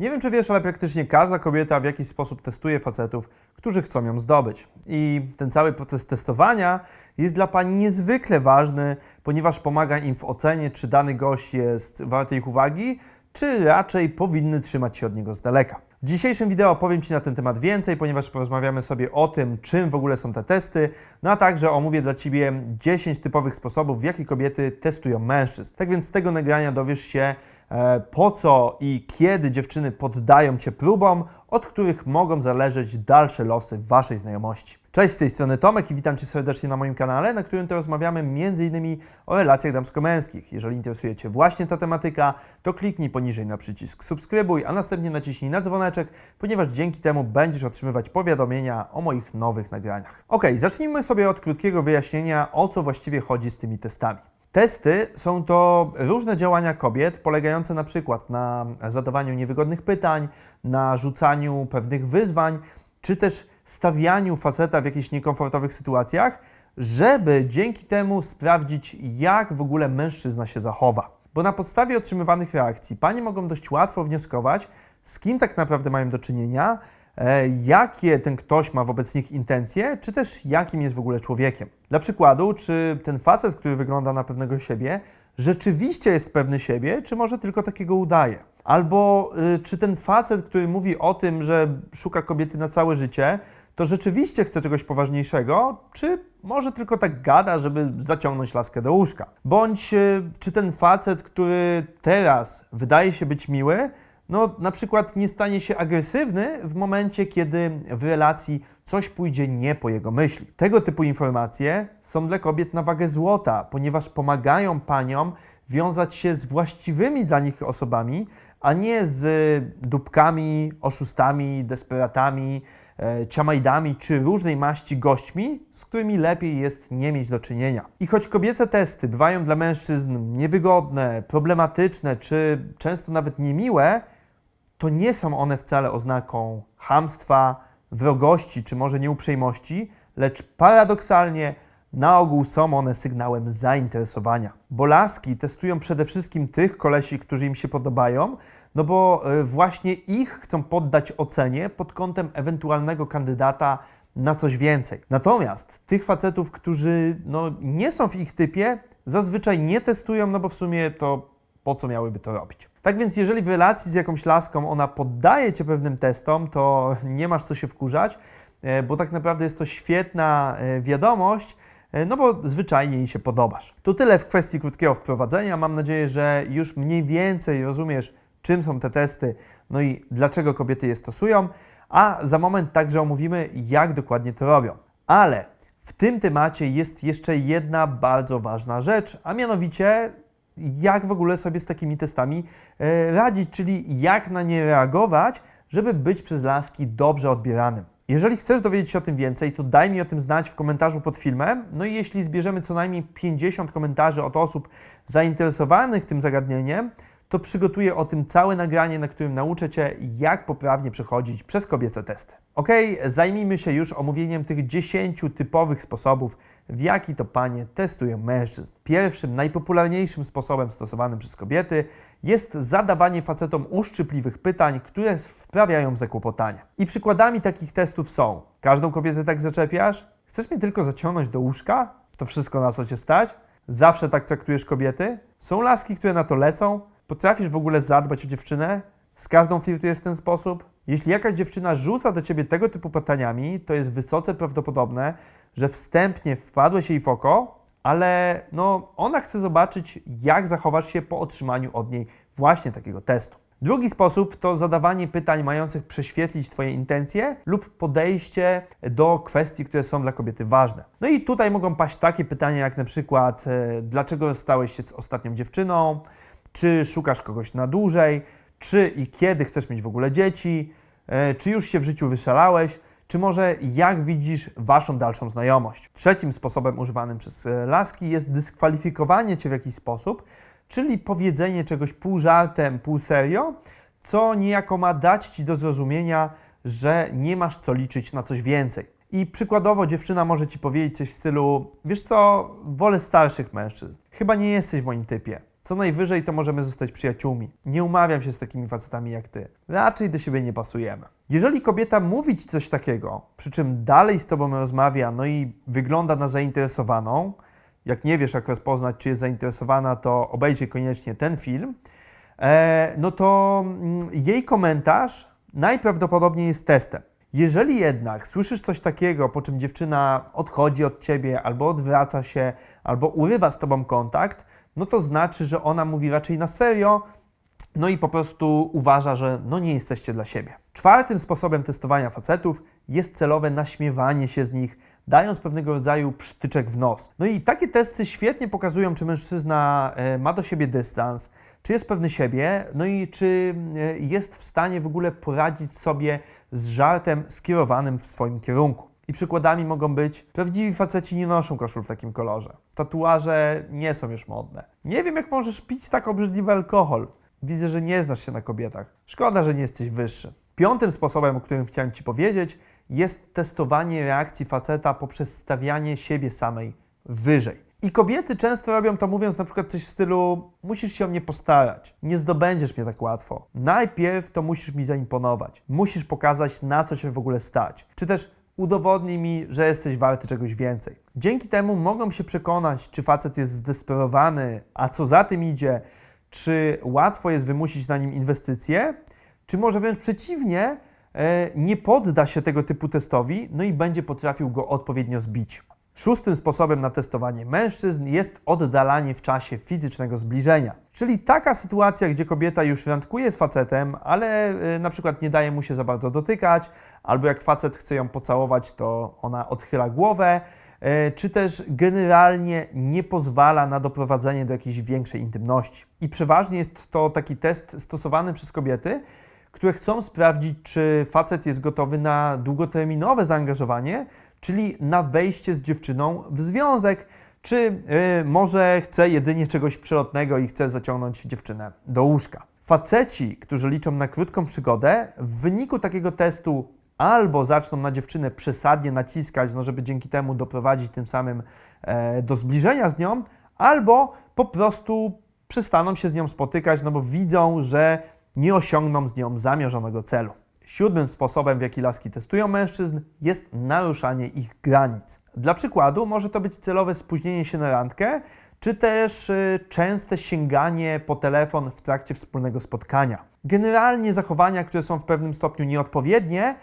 Nie wiem, czy wiesz, ale praktycznie każda kobieta w jakiś sposób testuje facetów, którzy chcą ją zdobyć. I ten cały proces testowania jest dla pań niezwykle ważny, ponieważ pomaga im w ocenie, czy dany gość jest warty ich uwagi, czy raczej powinny trzymać się od niego z daleka. W dzisiejszym wideo powiem Ci na ten temat więcej, ponieważ porozmawiamy sobie o tym, czym w ogóle są te testy, no a także omówię dla Ciebie 10 typowych sposobów, w jaki kobiety testują mężczyzn. Tak więc z tego nagrania dowiesz się, e, po co i kiedy dziewczyny poddają Cię próbom, od których mogą zależeć dalsze losy Waszej znajomości. Cześć, z tej strony Tomek i witam Cię serdecznie na moim kanale, na którym to rozmawiamy m.in. o relacjach damsko-męskich. Jeżeli interesuje Cię właśnie ta tematyka, to kliknij poniżej na przycisk subskrybuj, a następnie naciśnij na dzwoneczek, ponieważ dzięki temu będziesz otrzymywać powiadomienia o moich nowych nagraniach. Ok, zacznijmy sobie od krótkiego wyjaśnienia, o co właściwie chodzi z tymi testami. Testy są to różne działania kobiet, polegające na przykład na zadawaniu niewygodnych pytań, na rzucaniu pewnych wyzwań, czy też stawianiu faceta w jakichś niekomfortowych sytuacjach, żeby dzięki temu sprawdzić, jak w ogóle mężczyzna się zachowa. Bo na podstawie otrzymywanych reakcji panie mogą dość łatwo wnioskować, z kim tak naprawdę mają do czynienia, e, jakie ten ktoś ma wobec nich intencje, czy też jakim jest w ogóle człowiekiem. Dla przykładu, czy ten facet, który wygląda na pewnego siebie, rzeczywiście jest pewny siebie, czy może tylko takiego udaje. Albo y, czy ten facet, który mówi o tym, że szuka kobiety na całe życie, to rzeczywiście chce czegoś poważniejszego, czy może tylko tak gada, żeby zaciągnąć laskę do łóżka. Bądź y, czy ten facet, który teraz wydaje się być miły, no na przykład nie stanie się agresywny w momencie, kiedy w relacji coś pójdzie nie po jego myśli. Tego typu informacje są dla kobiet na wagę złota, ponieważ pomagają paniom wiązać się z właściwymi dla nich osobami, a nie z dupkami, oszustami, desperatami, e, ciamajdami czy różnej maści gośćmi, z którymi lepiej jest nie mieć do czynienia. I choć kobiece testy bywają dla mężczyzn niewygodne, problematyczne czy często nawet niemiłe, to nie są one wcale oznaką hamstwa, wrogości czy może nieuprzejmości, lecz paradoksalnie na ogół są one sygnałem zainteresowania. Bo laski testują przede wszystkim tych kolesi, którzy im się podobają, no bo y, właśnie ich chcą poddać ocenie pod kątem ewentualnego kandydata na coś więcej. Natomiast tych facetów, którzy no, nie są w ich typie, zazwyczaj nie testują, no bo w sumie to po co miałyby to robić. Tak więc jeżeli w relacji z jakąś laską ona poddaje Cię pewnym testom, to nie masz co się wkurzać, e, bo tak naprawdę jest to świetna e, wiadomość, e, no bo zwyczajnie jej się podobasz. To tyle w kwestii krótkiego wprowadzenia. Mam nadzieję, że już mniej więcej rozumiesz, czym są te testy, no i dlaczego kobiety je stosują, a za moment także omówimy, jak dokładnie to robią. Ale w tym temacie jest jeszcze jedna bardzo ważna rzecz, a mianowicie jak w ogóle sobie z takimi testami e, radzić, czyli jak na nie reagować, żeby być przez laski dobrze odbieranym. Jeżeli chcesz dowiedzieć się o tym więcej, to daj mi o tym znać w komentarzu pod filmem. No i jeśli zbierzemy co najmniej 50 komentarzy od osób zainteresowanych tym zagadnieniem, to przygotuję o tym całe nagranie, na którym nauczę Cię, jak poprawnie przechodzić przez kobiece testy. Ok, zajmijmy się już omówieniem tych 10 typowych sposobów, w jaki to panie testują mężczyzn. Pierwszym, najpopularniejszym sposobem stosowanym przez kobiety jest zadawanie facetom uszczypliwych pytań, które wprawiają w zakłopotanie. I przykładami takich testów są: każdą kobietę tak zaczepiasz? Chcesz mnie tylko zaciągnąć do łóżka? To wszystko na co cię stać? Zawsze tak traktujesz kobiety? Są laski, które na to lecą? Potrafisz w ogóle zadbać o dziewczynę? Z każdą flirtujesz w ten sposób? Jeśli jakaś dziewczyna rzuca do ciebie tego typu pytaniami, to jest wysoce prawdopodobne, że wstępnie wpadłeś jej w oko, ale no, ona chce zobaczyć, jak zachowasz się po otrzymaniu od niej właśnie takiego testu. Drugi sposób to zadawanie pytań mających prześwietlić Twoje intencje lub podejście do kwestii, które są dla kobiety ważne. No i tutaj mogą paść takie pytania jak na przykład, e, dlaczego stałeś się z ostatnią dziewczyną, czy szukasz kogoś na dłużej, czy i kiedy chcesz mieć w ogóle dzieci, e, czy już się w życiu wyszalałeś, czy może jak widzisz Waszą dalszą znajomość. Trzecim sposobem używanym przez e, laski jest dyskwalifikowanie Cię w jakiś sposób, czyli powiedzenie czegoś pół żartem, pół serio, co niejako ma dać Ci do zrozumienia, że nie masz co liczyć na coś więcej. I przykładowo dziewczyna może Ci powiedzieć coś w stylu, wiesz co, wolę starszych mężczyzn, chyba nie jesteś w moim typie. Co najwyżej to możemy zostać przyjaciółmi. Nie umawiam się z takimi facetami jak ty. Raczej do siebie nie pasujemy. Jeżeli kobieta mówi ci coś takiego, przy czym dalej z tobą rozmawia, no i wygląda na zainteresowaną, jak nie wiesz, jak rozpoznać, czy jest zainteresowana, to obejrzyj koniecznie ten film, e, no to mm, jej komentarz najprawdopodobniej jest testem. Jeżeli jednak słyszysz coś takiego, po czym dziewczyna odchodzi od ciebie, albo odwraca się, albo urywa z tobą kontakt, no to znaczy, że ona mówi raczej na serio, no i po prostu uważa, że no nie jesteście dla siebie. Czwartym sposobem testowania facetów jest celowe naśmiewanie się z nich, dając pewnego rodzaju przytyczek w nos. No i takie testy świetnie pokazują, czy mężczyzna e, ma do siebie dystans, czy jest pewny siebie, no i czy e, jest w stanie w ogóle poradzić sobie z żartem skierowanym w swoim kierunku. I przykładami mogą być, prawdziwi faceci nie noszą koszul w takim kolorze. Tatuaże nie są już modne. Nie wiem, jak możesz pić tak obrzydliwy alkohol. Widzę, że nie znasz się na kobietach. Szkoda, że nie jesteś wyższy. Piątym sposobem, o którym chciałem Ci powiedzieć, jest testowanie reakcji faceta poprzez stawianie siebie samej wyżej. I kobiety często robią to mówiąc na przykład coś w stylu musisz się o mnie postarać, nie zdobędziesz mnie tak łatwo. Najpierw to musisz mi zaimponować, musisz pokazać na co się w ogóle stać. Czy też udowodnij mi, że jesteś warty czegoś więcej. Dzięki temu mogą się przekonać, czy facet jest zdesperowany, a co za tym idzie, czy łatwo jest wymusić na nim inwestycje, czy może wręcz przeciwnie, e, nie podda się tego typu testowi, no i będzie potrafił go odpowiednio zbić. Szóstym sposobem na testowanie mężczyzn jest oddalanie w czasie fizycznego zbliżenia. Czyli taka sytuacja, gdzie kobieta już randkuje z facetem, ale y, na przykład nie daje mu się za bardzo dotykać, albo jak facet chce ją pocałować, to ona odchyla głowę, y, czy też generalnie nie pozwala na doprowadzenie do jakiejś większej intymności. I przeważnie jest to taki test stosowany przez kobiety, które chcą sprawdzić, czy facet jest gotowy na długoterminowe zaangażowanie, czyli na wejście z dziewczyną w związek, czy yy, może chce jedynie czegoś przelotnego i chce zaciągnąć dziewczynę do łóżka. Faceci, którzy liczą na krótką przygodę, w wyniku takiego testu albo zaczną na dziewczynę przesadnie naciskać, no żeby dzięki temu doprowadzić tym samym e, do zbliżenia z nią, albo po prostu przestaną się z nią spotykać, no bo widzą, że nie osiągną z nią zamierzonego celu. Siódmym sposobem, w jaki laski testują mężczyzn, jest naruszanie ich granic. Dla przykładu, może to być celowe spóźnienie się na randkę, czy też y, częste sięganie po telefon w trakcie wspólnego spotkania. Generalnie zachowania, które są w pewnym stopniu nieodpowiednie,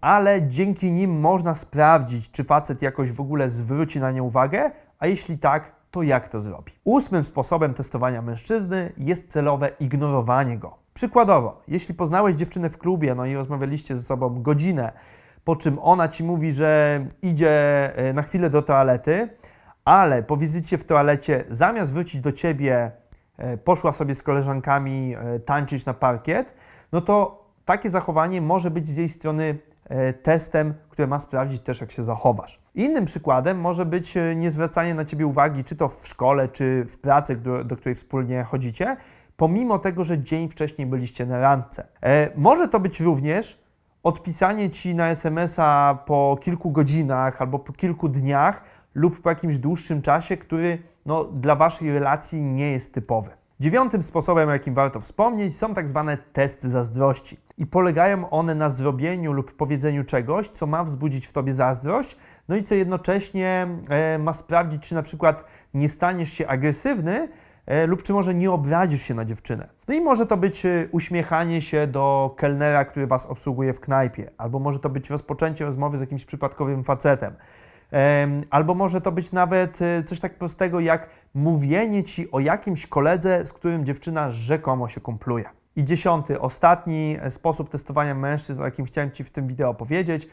ale dzięki nim można sprawdzić, czy facet jakoś w ogóle zwróci na nie uwagę, a jeśli tak, to jak to zrobi. Ósmym sposobem testowania mężczyzny jest celowe ignorowanie go. Przykładowo, jeśli poznałeś dziewczynę w klubie, no i rozmawialiście ze sobą godzinę, po czym ona ci mówi, że idzie e, na chwilę do toalety, ale po wizycie w toalecie zamiast wrócić do ciebie, e, poszła sobie z koleżankami e, tańczyć na parkiet, no to takie zachowanie może być z jej strony testem, który ma sprawdzić też, jak się zachowasz. Innym przykładem może być niezwracanie na ciebie uwagi, czy to w szkole, czy w pracy, do, do której wspólnie chodzicie, pomimo tego, że dzień wcześniej byliście na randce. E, może to być również odpisanie ci na SMS-a po kilku godzinach albo po kilku dniach lub po jakimś dłuższym czasie, który no, dla waszej relacji nie jest typowy. Dziewiątym sposobem, o jakim warto wspomnieć, są tak zwane testy zazdrości. I polegają one na zrobieniu lub powiedzeniu czegoś, co ma wzbudzić w tobie zazdrość, no i co jednocześnie e, ma sprawdzić, czy na przykład nie staniesz się agresywny, lub czy może nie obrazisz się na dziewczynę. No i może to być e, uśmiechanie się do kelnera, który Was obsługuje w knajpie, albo może to być rozpoczęcie rozmowy z jakimś przypadkowym facetem. Albo może to być nawet e, coś tak prostego jak mówienie ci o jakimś koledze, z którym dziewczyna rzekomo się kumpluje. I dziesiąty, ostatni sposób testowania mężczyzn, o jakim chciałem Ci w tym wideo powiedzieć,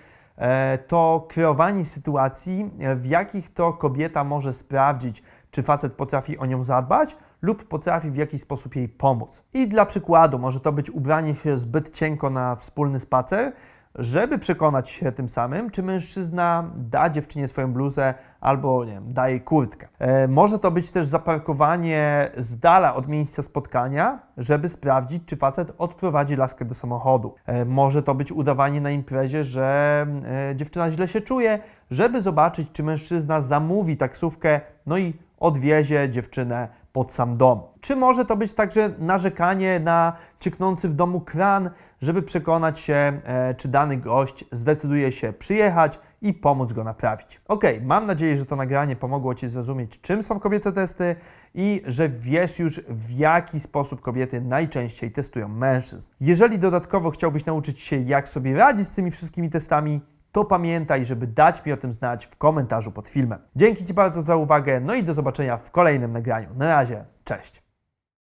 to kreowanie sytuacji, w jakich to kobieta może sprawdzić, czy facet potrafi o nią zadbać lub potrafi w jakiś sposób jej pomóc. I dla przykładu, może to być ubranie się zbyt cienko na wspólny spacer, żeby przekonać się tym samym, czy mężczyzna da dziewczynie swoją bluzę albo nie wiem, da jej kurtkę. E, może to być też zaparkowanie z dala od miejsca spotkania, żeby sprawdzić, czy facet odprowadzi laskę do samochodu. E, może to być udawanie na imprezie, że e, dziewczyna źle się czuje, żeby zobaczyć, czy mężczyzna zamówi taksówkę, no i odwiezie dziewczynę pod sam dom. Czy może to być także narzekanie na cieknący w domu kran, żeby przekonać się, e, czy dany gość zdecyduje się przyjechać i pomóc go naprawić. Ok, mam nadzieję, że to nagranie pomogło Ci zrozumieć, czym są kobiece testy i że wiesz już, w jaki sposób kobiety najczęściej testują mężczyzn. Jeżeli dodatkowo chciałbyś nauczyć się, jak sobie radzić z tymi wszystkimi testami, to pamiętaj, żeby dać mi o tym znać w komentarzu pod filmem. Dzięki Ci bardzo za uwagę, no i do zobaczenia w kolejnym nagraniu. Na razie, cześć!